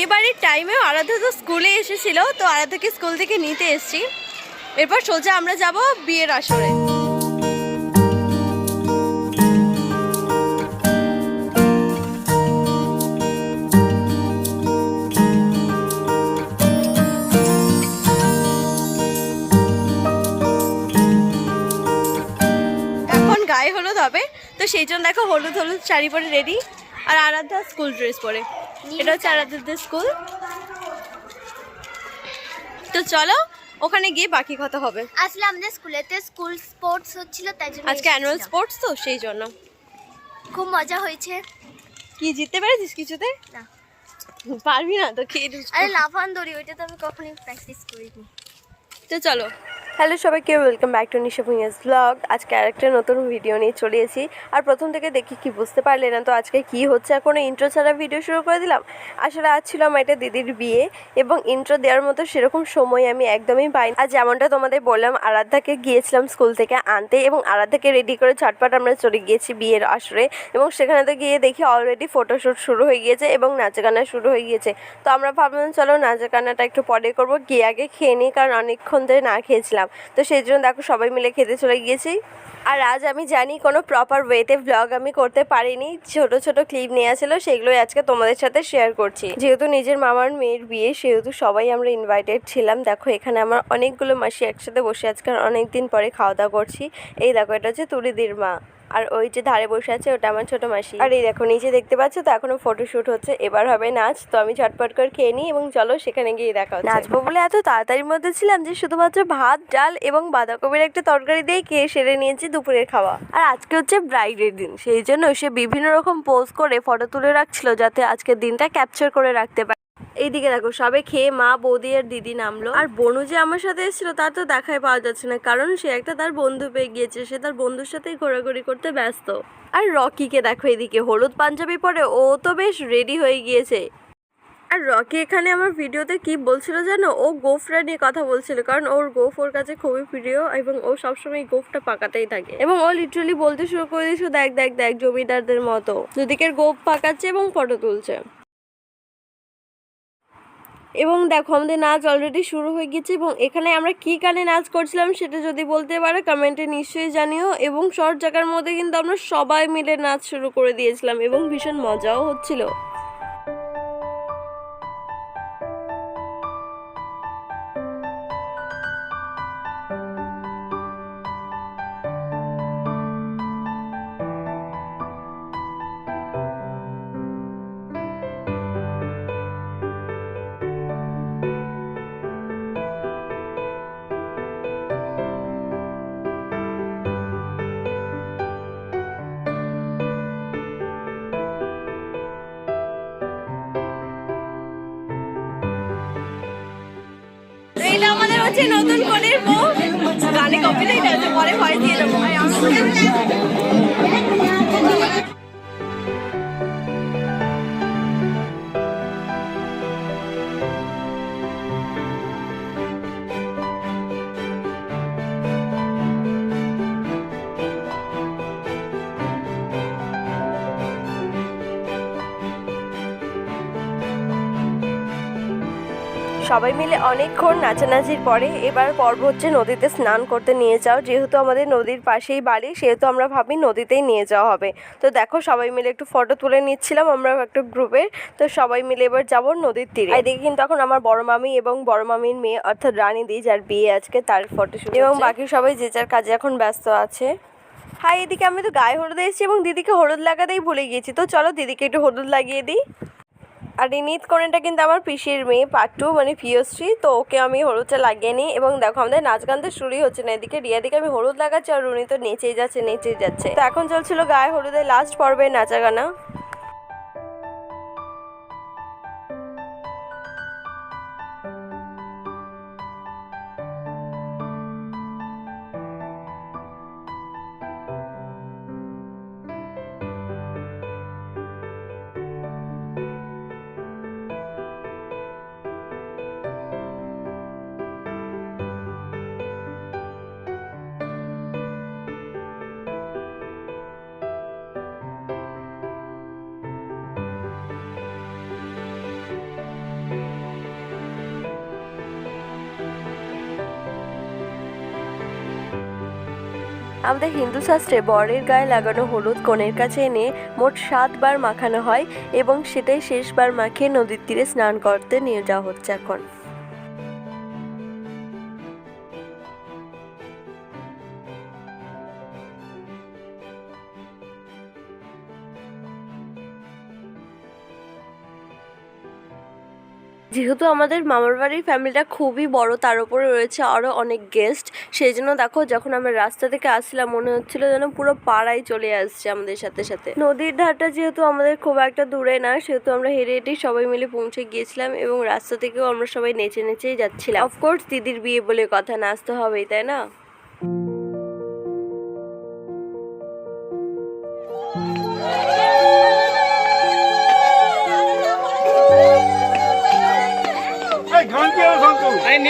বিয়ে বাড়ির টাইমেও আরাধ্যা তো স্কুলে এসেছিল, তো আরাধ্যাকে স্কুল থেকে নিতে এসেছি। এরপর সোজা আমরা যাব বিয়ের আসরে। এখন গায়ে হলুদ হবে, তো সেই জন্য দেখো হলুদ হলুদ শাড়ি পরে রেডি আর আরাধ্যা স্কুল ড্রেস পরে। এটা হচ্ছে আরাধ্যাদের স্কুল। তো চলো ওখানে গিয়ে বাকি কথা হবে। আসলে আমাদের স্কুলেতে স্কুল স্পোর্টস হচ্ছিল তাই জন্য আজকে অ্যানুয়াল স্পোর্টস তো সেই জন্য। খুব মজা হয়েছে। কি জিততে পেরেছিস কিছুতে? না। পারবি না তো খেয়ে আরে লাফান দড়ি ওইটা তো আমি কখনোই প্র্যাকটিস করিনি। তো চলো হ্যালো সবাইকে welcome back to Nisha Bhuiya's blog আজকে আরেকটা নতুন ভিডিও নিয়ে চলে এসেছি। আর প্রথম থেকে দেখি কি বুঝতে পারলে না তো আজকে কি হচ্ছে আর কোনো ইন্ট্রো ছাড়া ভিডিও শুরু করে দিলাম? আসলে আজ ছিল আমার এটা দিদির বিয়ে এবং ইন্ট্রো দেওয়ার মতো সেরকম সময় আমি একদমই পাইনি। আর যেমনটা তোমাদের বললাম, আরাধ্যাকে গিয়েছিলাম স্কুল থেকে আনতে এবং আরাধ্যাকে রেডি করে ছটপট আমরা চলে গিয়েছি বিয়ের আসরে এবং সেখানে তো গিয়ে দেখি অলরেডি ফটোশ্যুট শুরু হয়ে গিয়েছে এবং নাচ গানা শুরু হয়ে গিয়েছে। তো আমরা ভাবলাম, চলো নাচ গানাটা একটু পরে করব। গিয়ে আগে খেয়ে নিই, কারণ অনেকক্ষণ ধরে না খেয়েছিলাম। তো সেই জন্য দেখো সবাই মিলে খেতে চলে গিয়েছি। আর আজ আমি জানি কোনো প্রপার ওয়েতে ব্লগ আমি করতে পারিনি। ছোট ছোট ক্লিপ নিয়ে আসলো, সেগুলোই আজকে তোমাদের সাথে শেয়ার করছি। যেহেতু নিজের মামার মেয়ের বিয়ে, সেহেতু সবাই আমরা ইনভাইটেড ছিলাম। দেখো এখানে আমার অনেকগুলো মাসি একসাথে বসে আজকে অনেকদিন পরে খাওয়া দাওয়া করছি। এই দেখো এটা হচ্ছে তুরিদির মা। আর ওই যে ধারে বসে আছে, ওটা আমার ছোট মাসি। আর এই দেখো, নিচে দেখতে পাচ্ছ তো, এখনও ফটোশুট হচ্ছে। এবার হবে নাচ, তো আমি ঝটপট করে খেয়ে নিই এবং চলো সেখানে গিয়ে দেখা হচ্ছে। নাচবো বলে এত তাড়াতাড়ির মধ্যে ছিলাম যে, শুধুমাত্র ভাত, ডাল এবং বাঁধাকপির একটা তরকারি দিয়ে খেয়ে সেরে নিয়েছি দুপুরের খাওয়া। আর আজকে হচ্ছে ব্রাইডের দিন, সেই জন্য সে বিভিন্ন রকম পোজ করে ফটো তুলে রাখছিল যাতে আজকের দিনটা ক্যাপচার করে রাখতে পারে। এইদিকে দেখো, সবে খেয়ে মা বৌদি আর দিদি নামলো। আর বনু যে আমার সাথে এসেছিল, তার তো দেখাই পাওয়া যাচ্ছে না, কারণ সে একটা তার বন্ধু পেয়ে গিয়েছে, সে তার বন্ধুর সাথেই ঘোরাঘুরি করতে ব্যস্ত। আর রকিকে দেখো এদিকে হলুদ পাঞ্জাবি পরে ও তো বেশ রেডি হয়ে গিয়েছে। আর রকি এখানে আমার ভিডিওতে কি বলছিল জানো? ও গোফরা নিয়ে কথা বলছিল, কারণ ওর গোফ ওর কাছে খুবই প্রিয় এবং ও সবসময় গোফটা পাকাতেই থাকে। এবং ও লিটারালি বলতে শুরু করে দিয়েছিল দেখ দেখ দেখ, জমিদারদের মতো। দুদিকের গোফ পাকাচ্ছে এবং ফটো তুলছে। এবং দেখো আমাদের নাচ অলরেডি শুরু হয়ে গেছে এবং এখানে আমরা কি গানে নাচ করছিলাম সেটা যদি বলতে পারো কমেন্টে নিশ্চয়ই জানিও। এবং শর্ট জায়গার মধ্যে কিন্তু আমরা সবাই মিলে নাচ শুরু করে দিয়েছিলাম এবং ভীষণ মজাও হচ্ছিল। আমাদের হচ্ছে নতুন কোণের বউ গানে কপিলেই আছে পরে ভয় দিয়ে দেবো। সবাই মিলে অনেকক্ষণ নাচানাচির পরে এবার পর্ব হচ্ছে নদীতে স্নান করতে নিয়ে যাও। যেহেতু আমাদের নদীর পাশেই বাড়ি সেহেতু আমরা ভাবি নদীতেই নিয়ে যাওয়া হবে। তো দেখো সবাই মিলে একটু ফটো তুলে নিচ্ছিলাম আমরা একটা গ্রুপের তো সবাই মিলে এবার যাব নদীর তীরে। এদিকে কিন্তু এখন আমার বড় মামি এবং বড় মামির মেয়ে অর্থাৎ রানী দি যার বিয়ে আজকে তার ফটো শুট এবং বাকি সবাই যে যার কাজে এখন ব্যস্ত আছে। হাই এদিকে আমি তো গায়ে হলুদ এসেছি এবং দিদিকে হলুদ লাগাতেই ভুলে গিয়েছি। তো চলো দিদিকে একটু হলুদ লাগিয়ে দিই। আর এই নিত করেনটা কিন্তু আমার পিসির মেয়ে পাট্টু মানে প্রিয়শ্রী তো ওকে আমি হলুদটা লাগিয়ে নিই এবং দেখো আমাদের নাচ গান তো শুরুই হচ্ছে না, এদিকে রিয়াদিকে আমি হলুদ লাগাচ্ছি আর রুনি তো নেচেই যাচ্ছে নেচেই যাচ্ছে। তো এখন চলছিল গায়ে হলুদের লাস্ট পর্বের নাচা গানা। আমাদের হিন্দু শাস্ত্রে বরের গায়ে লাগানো হলুদ কনের কাছে এনে মোট সাতবার মাখানো হয় এবং সেটাই শেষবার মাখিয়ে নদীর তীরে স্নান করতে নিয়ে যাওয়া হচ্ছে এখন। যেহেতু আমাদের মামার বাড়ির ফ্যামিলিটা খুবই বড়, তার উপরে রয়েছে আরও অনেক গেস্ট সেই জন্য দেখো, যখন আমরা রাস্তা থেকে আসলাম, মনে হচ্ছিল যেন পুরো পাড়ায় চলে আসছে আমাদের সাথে সাথে। নদীর ধারটা যেহেতু আমাদের খুব একটা দূরে না, সেহেতু আমরা হেঁটে হেঁটেই সবাই মিলে পৌঁছে গিয়েছিলাম এবং রাস্তা থেকেও আমরা সবাই নেচে নেচেই যাচ্ছিলাম। অফকোর্স দিদির বিয়ে বলে কথা নাচতে হবেই, তাই না?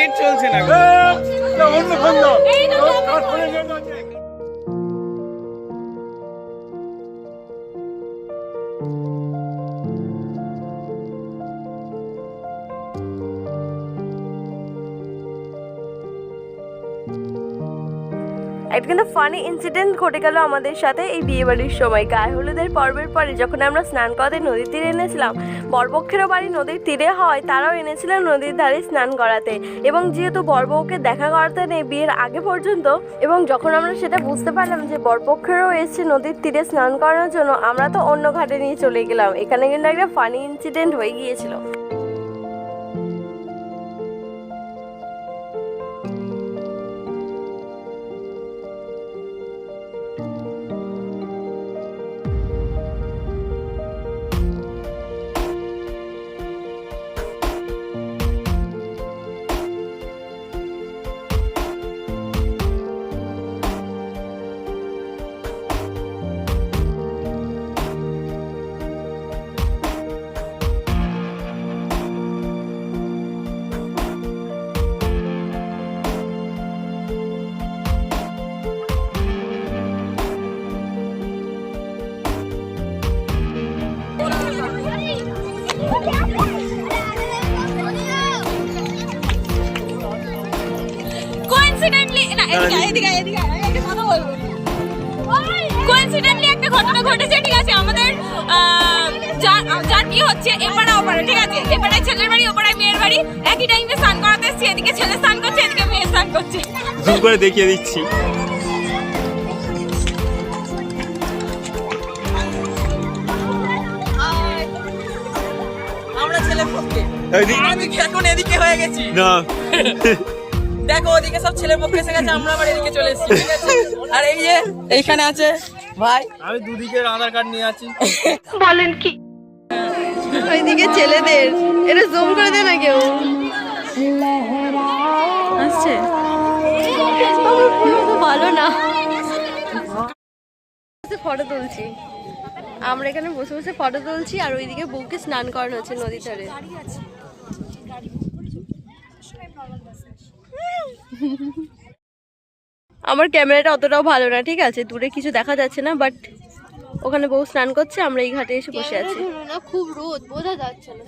নেট চলছে না। অন্য একটা কিন্তু ফানি ইনসিডেন্ট ঘটে গেল আমাদের সাথে এই বিয়ে বাড়ির সময়। গায়ে হলুদের পর্বের পরে যখন আমরা স্নান করাতে নদীর তীরে এনেছিলাম বরপক্ষেরও বাড়ি নদীর তীরে হয়, তারাও এনেছিলেন নদীর ধারে স্নান করাতে। এবং যেহেতু বরবউকে দেখা করাতে নেই বিয়ের আগে পর্যন্ত, এবং যখন আমরা সেটা বুঝতে পারলাম যে বরপক্ষেরও এসছে নদীর তীরে স্নান করানোর জন্য, আমরা তো অন্য ঘাটে নিয়ে চলে গেলাম। এখানে কিন্তু একটা ফানি ইনসিডেন্ট হয়ে গিয়েছিল। এদিকে এদিকে একটা কথা বলব। কোইন্সিডেন্টলি একটা ঘটনা ঘটেছে ঠিক আছে? আমাদের আহ, যার বিয়ে হচ্ছে এপাড়া ওপাড়া ঠিক আছে? এপাড়ায় ছেলের বাড়ি ওপাড়ায় মেয়ের বাড়ি। একই টাইমে স্নান করাতে এসছি এদিকে ছেলে স্নান করছে এদিকে মেয়ে স্নান করছে। জুম করে দেখিয়ে দিচ্ছি। আমরা ছেলে পক্ষে। আমি এখন এদিকে হয়ে গেছি? না। দেখো ওদিকে সব ছেলে পক্ষে এসে গেছে আমরা আবার এদিকে চলে এসেছি ঠিক আছে? আর এই যে এইখানে আছে ভাই। আমি দুদিকের আধার কার্ড নিয়ে আছি। বলেন কি? ওইদিকে ছেলেদের এটা জুম করে দে না কেউ? আসছে? ভালো না। ফটো তুলছি। আমরা এখানে বসে বসে ফটো তুলছি আর ওইদিকে বউকে স্নান করানো হচ্ছে নদীর ধারে। আমার ক্যামেরাটা অতটাও ভালো না ঠিক আছে? দূরে কিছু দেখা যাচ্ছে না বাট ওখানে বউ স্নান করছে আমরা এই ঘাটে এসে বসে আছি। খুব রোদ বোঝা যাচ্ছে না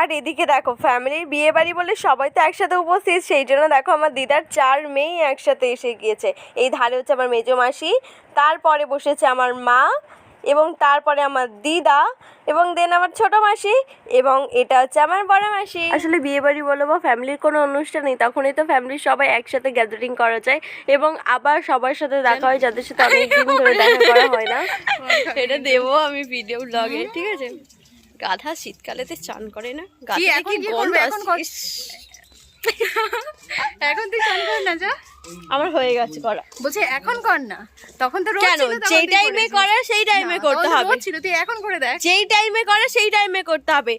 আর এদিকে দেখো ফ্যামিলির বিয়ে বাড়ি বলে সবাই তো একসাথে উপস্থিত সেই জন্য দেখো আমার দিদার চার মেয়ে একসাথে এসে গিয়েছে। এই ধারে হচ্ছে আমার মেজো মাসি তারপরে বসেছে আমার মা এবং তারপরে আমার দিদা এবং দেন আমার ছোট মাসি এবং এটা হচ্ছে আমার বড় মাসি। আসলে বিয়ে বাড়ি বলো বা ফ্যামিলির কোনো অনুষ্ঠানই তখনই তো ফ্যামিলির সবাই একসাথে গ্যাদারিং করা যায় এবং আবার সবার সাথে দেখা হয় যাদের সাথে অনেকদিন ধরে দেখা করা হয় না। এটা দেবো আমি ভিডিও ব্লগে ঠিক আছে? গাধা শীতকালেতে চান করে না? গাধা এখন কি করবে? এখন তুই চান কর না যা আমার হয়ে গেছে করা বলছে এখন কর না? তখন তো কেন? যেই টাইমে করেছিস। করা সেই টাইমে করতে হবে। ছিল তুই এখন করে দেখ। যেই টাইমে করা সেই টাইমে করতে হবে।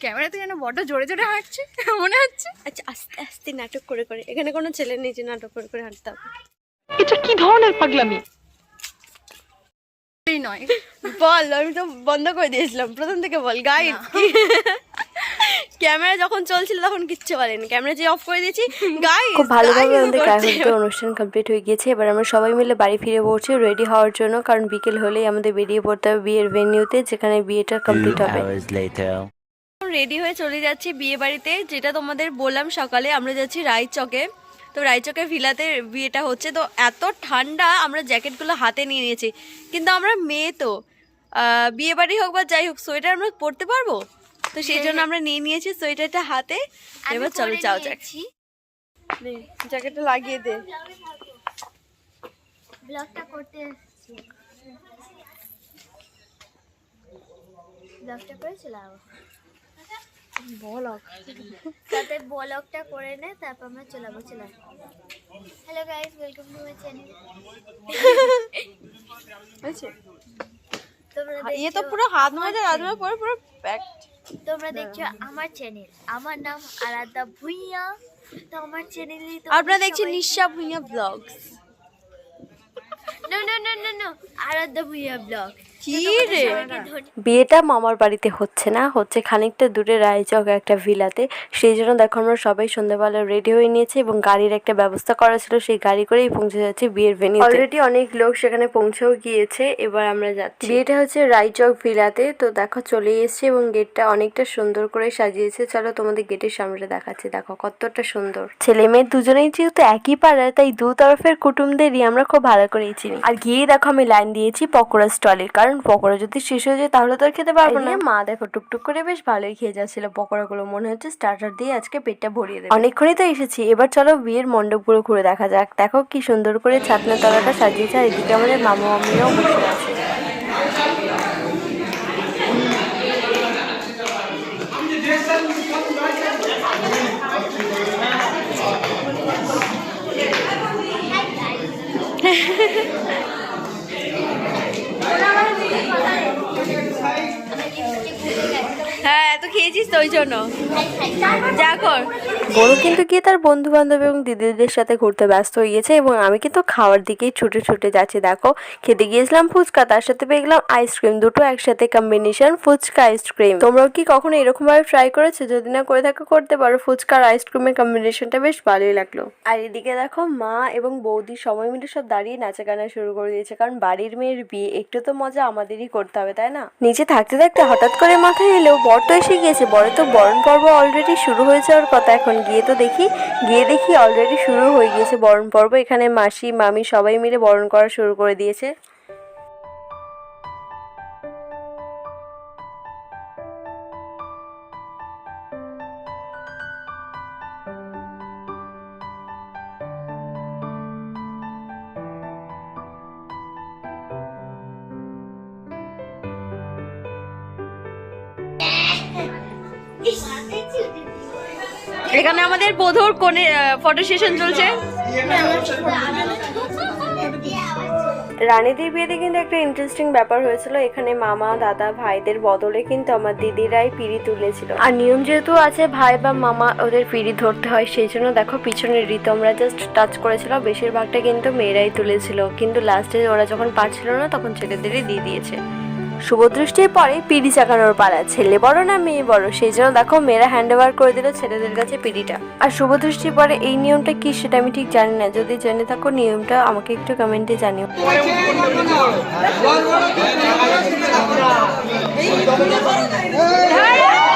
ক্যামেরা তুই যেন বড্ড জোরে জোরে হাঁটছে মনে হচ্ছে। আচ্ছা আস্তে আস্তে নাটক করে করে। এখানে কোনো ছেলে নেই যে নাটক করে করে হাঁটতে হবে। এই নয়। বল আমি তো বন্ধ করে দিয়েছিলাম। প্রথম থেকে বল গাইড ক্যামেরা যখন চলছিল তখন কিচ্ছু বলেনি। ক্যামেরা যে অফ করে দিয়েছি গাইড খুব ভালোভাবে আমাদের গায়ে অনুষ্ঠান কমপ্লিট হয়ে গিয়েছে। এবার আমরা সবাই মিলে বাড়ি ফিরে পড়ছি রেডি হওয়ার জন্য কারণ বিকেল হলেই আমাদের বেরিয়ে পড়তে হবে বিয়ের ভেন্যুতে যেখানে বিয়েটা কমপ্লিট হবে। রেডি হয়ে চলে যাচ্ছি বিয়ে বাড়িতে। যেটা তোমাদের বললাম সকালে আমরা যাচ্ছি রায়চকে তো রায়চকের ভিলাতে বিয়েটা হচ্ছে। তো এত ঠান্ডা আমরা জ্যাকেটগুলো হাতে নিয়ে নিয়েছি। কিন্তু আমরা মেয়ে তো। আহ, বিয়ে বাড়ি হোক বা যাই হোক সোয়েটার আমরা পরতে পারব? তো সেই জন্য আমরা নিয়ে নিয়েছি সোয়েটারটা হাতে। এবার চলো যাও যাক। জ্যাকেটটা লাগিয়ে দে। ব্লগটা করতে এসেছি। ব্লগটা করেছিলাম বলক। তাতে ব্লগটা করে নে তারপর আমরা চলে বলছিলাম hello guys welcome to my channel ইয়ে হাত মাজা হাত মাজা পরে পুরো প্যাক তোমরা দেখছ আমার চ্যানেল আমার নাম আরাধ্যা ভুইয়া। তো আমার চ্যানেলে আপনারা দেখছেন Nisha Bhuiya blogs no no no no no Aradhya Bhuiya blog কি রে? বিয়েটা মামার বাড়িতে হচ্ছে না হচ্ছে খানিকটা দূরে রায়চক একটা ভিলাতে। সেই জন্য দেখো আমরা সবাই সন্ধ্যাবেলা রেডি হয়ে নিয়েছি এবং গাড়ির একটা ব্যবস্থা করা ছিল সেই গাড়ি করেই পৌঁছে যাচ্ছে বিয়ের ভেনিউ অলরেডি অনেক লোক সেখানে পৌঁছেও গিয়েছে এবার আমরা যাচ্ছি। বিয়েটা হচ্ছে রায়চক ভিলাতে তো দেখো চলে এসেছে এবং গেটটা অনেকটা সুন্দর করে সাজিয়েছে। চলো তোমাদের গেটের সামনে দেখাচ্ছি দেখো কতটা সুন্দর। ছেলে মেয়ে দুজনেই যেহেতু একই পাড়ার তাই দু তরফের কুটুমদেরই আমরা খুব ভালো করেই চিনি। আর গিয়ে দেখো আমি লাইন দিয়েছি পকোড়া স্টলের কারণ পকোড়া যদি শেষ হয়ে যায় তাহলে তো আর খেতে পারব না। মা দেখো টুকটুক করে বেশ ভালোই খেয়ে যাচ্ছিল। পকোড়াগুলো মনে হচ্ছে স্টার্টার দিয়ে আজকে পেটটা ভরিয়ে দেবে। অনেকক্ষণই তো এসেছি। এবার চলো বিয়ের মণ্ডপগুলো ঘুরে দেখা যাক। দেখো কি সুন্দর করে ছাতনা তলাটা সাজিয়েছে আর এদিকে আমাদের মামা মামিরাও বসে আছে হ্যাঁ এত খেয়েছিস তো ওই জন্য? যা কিন্তু গিয়ে তার বন্ধু বান্ধব এবং দিদিদের সাথে ঘুরতে ব্যস্ত হয়ে গেছে এবং আমি কিন্তু খাওয়ার দিকেই ছুটে ছুটে যাচ্ছি। দেখো, খেতে গিয়েছিলাম ফুচকা, তার সাথে পেয়ে গেলাম আইসক্রিম দুটো একসাথে কম্বিনেশন ফুচকা আইসক্রিম তোমরাও কি কখনো এরকম ভাবে ট্রাই করেছ? যদি না করে থাকো, করতে পারো। ফুচকা আর আইসক্রিমের কম্বিনেশনটা বেশ ভালোই লাগল। আর এদিকে দেখো, মা এবং বৌদি সময় মিলে সব দাঁড়িয়ে নাচা গানা শুরু করে দিয়েছে। কারণ বাড়ির মেয়ের বিয়ে, একটু তো মজা আমাদেরই করতে হবে, তাই না? নিচে থাকতে থাকতে হঠাৎ করে মাথায় এলো, বর তো এসে গিয়েছে বড় তো বরণ পর্ব অলরেডি শুরু হয়ে যাওয়ার কথা এখন। গিয়ে তো দেখি, গিয়ে দেখি অলরেডি শুরু হয়ে গিয়েছে বরণ পর্ব। এখানে মাসি, মামি সবাই মিলে বরণ করা শুরু করে দিয়েছে। এখানে আমাদের বধুর কোণে ফটো সেশন চলছে। রানীদের বিয়েতে কিন্তু একটা ইন্টারেস্টিং ব্যাপার হয়েছিল। এখানে মামা, দাদা, ভাইদের বদলে কিন্তু আমার দিদিরাই পিড়ি তুলেছিল। আর নিয়ম যেহেতু আছে, ভাই বা মামা ওদের পিড়ি ধরতে হয়, সেই জন্য দেখো পিছনের রীতি আমরা জাস্ট টাচ করেছিল। বেশিরভাগটা কিন্তু মেয়েরাই তুলেছিল। কিন্তু লাস্টে ওরা যখন পারছিল না, তখন ছেলেদেরই দিয়ে দিয়েছে। শুভদৃষ্টির পরে পিড়ি চাকানোর পালা ছেলে বড় না মেয়ে বড় সেই জন্য দেখো মেয়েরা হ্যান্ড ওভার করে দিল ছেলেদের কাছে পিড়িটা আর শুভদৃষ্টির পরে এই নিয়মটা কি সেটা আমি ঠিক জানি না যদি জেনে থাকো নিয়মটা আমাকে একটু কমেন্টে জানিও বিয়ের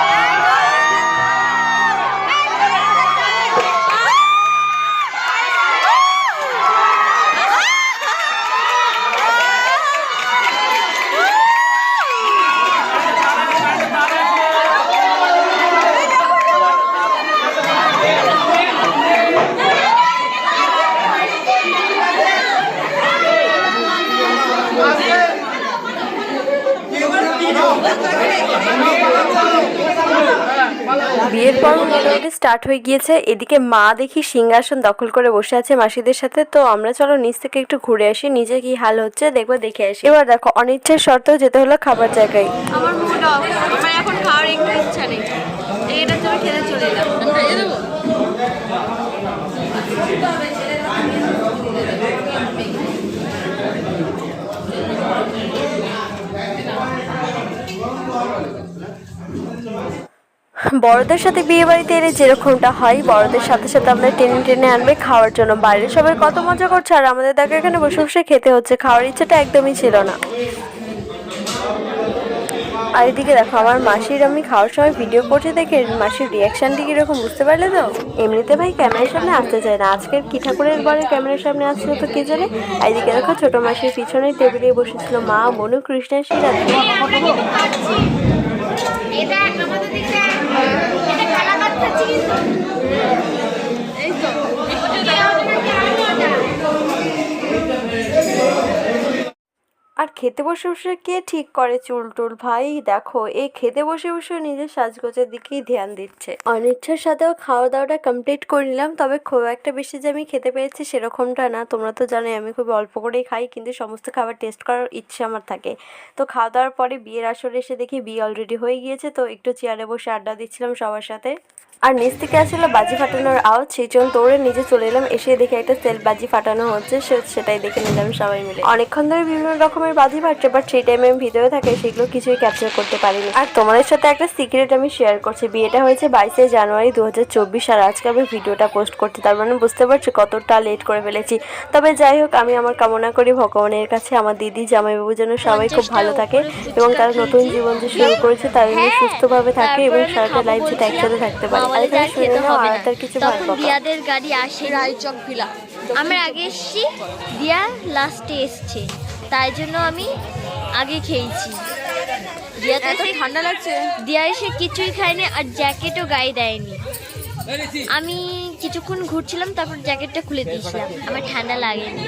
পর মোটামুটি স্টার্ট হয়ে গিয়েছে। এদিকে মা দেখি সিংহাসন দখল করে বসে আছে মাসিদের সাথে। তো আমরা চলো নিচ থেকে একটু ঘুরে আসি, নিজে কি হাল হচ্ছে দেখব, দেখে আসি। এবার দেখো, অনিচ্ছার শর্তেও যেতে হলো খাবার জায়গায়। আমার মুড আমার এখন খাওয়ার ইচ্ছা নেই। এটার জন্য চলে এলাম। বড়দের সাথে বিয়ে বাড়িতে এলে যেরকমটা হয়, বড়দের সাথে সাথে আমরা টেনে টেনে আনবে, খাওয়ার জন্য। বাইরে সবাই কত মজা করছে, আর আমাদের দেখো এখানে বসে বসে খেতে হচ্ছে, খাওয়ার ইচ্ছাটা একদমই ছিল না। আর এদিকে দেখো, আমার মাসির আমি খাওয়ার সময় ভিডিও করতে দেখে মাসির রিয়াকশনটি কীরকম বুঝতে পারলে তো? এমনিতে ভাই ক্যামেরার সামনে আসতে চায় না। আজকের কি ঠাকুরের বারে ক্যামেরার সামনে আসছিল তো কে জানে? এদিকে দেখো, ছোটো মাসির পিছনে টেবিলে বসেছিল মা, মনু কৃষ্ণের শিরাতে এটা আমাদের দিকে এটা খেলা খাচ্ছি কিন্তু আর খেতে বসে বসে কে ঠিক করে চুল টুল? ভাই, দেখো, এই খেতে বসে বসে নিজের সাজগোজের দিকেই ধ্যান দিচ্ছে। অনিচ্ছার সাথেও খাওয়া দাওয়াটা কমপ্লিট করে নিলাম, তবে খুব একটা বেশি যে আমি খেতে পেরেছি সেরকমটা না। তোমরা তো জানোই, আমি খুব অল্প করেই খাই, কিন্তু সমস্ত খাবার টেস্ট করার ইচ্ছে আমার থাকে। তো খাওয়া দাওয়ার পরে বিয়ের আসরে এসে দেখি বিয়ে অলরেডি হয়ে গিয়েছে, তো একটু চেয়ারে বসে আড্ডা দিচ্ছিলাম সবার সাথে। আর নিচ থেকে আসলে বাজি ফাটানোর আওয়াজ সেজন দৌড়ে নিজে চলে এলাম। এসে দেখে একটা সেল বাজি ফাটানো হচ্ছে সেটাই দেখে নিলাম সবাই মিলে। অনেকক্ষণ ধরে বিভিন্ন রকমের বাজি ফাটছে বাট সেই টাইমে আমি ভিডিও থাকে, সেগুলো কিছুই ক্যাপচার করতে পারিনি। আর তোমাদের সাথে একটা সিক্রেট আমি শেয়ার করছি। বিয়েটা হয়েছে বাইশে জানুয়ারি দু হাজার চব্বিশ, আর আজকে আমি ভিডিওটা পোস্ট করছি তার মানে বুঝতে পারছি কতটা লেট করে ফেলেছি। তবে যাই হোক, আমি আমার কামনা করি ভগবানের কাছে, আমার দিদি, জামাইবাবুর যেন সবাই খুব ভালো থাকে এবং তারা নতুন জীবন যে শুরু করেছে তারা সুস্থভাবে থাকে এবং সারাটা লাইফ যেটা একসাথে থাকতে পারে। আমাদের যা খেতে হবে না। তার কিছু ভাগ তখন দিয়াদের গাড়ি আসে। রায়চক ভিলা। আমরা আগে এসছি দিয়া লাস্টে এসছে। তাই জন্য আমি আগে খেয়েছি। দিয়া তো ঠান্ডা লাগছে। দিয়া এসে কিছুই খায়নি আর জ্যাকেটও গায়ে দেয়নি। আমি কিছুক্ষণ ঘুরছিলাম তারপর জ্যাকেটটা খুলে দিয়েছিলাম। আমার ঠান্ডা লাগেনি।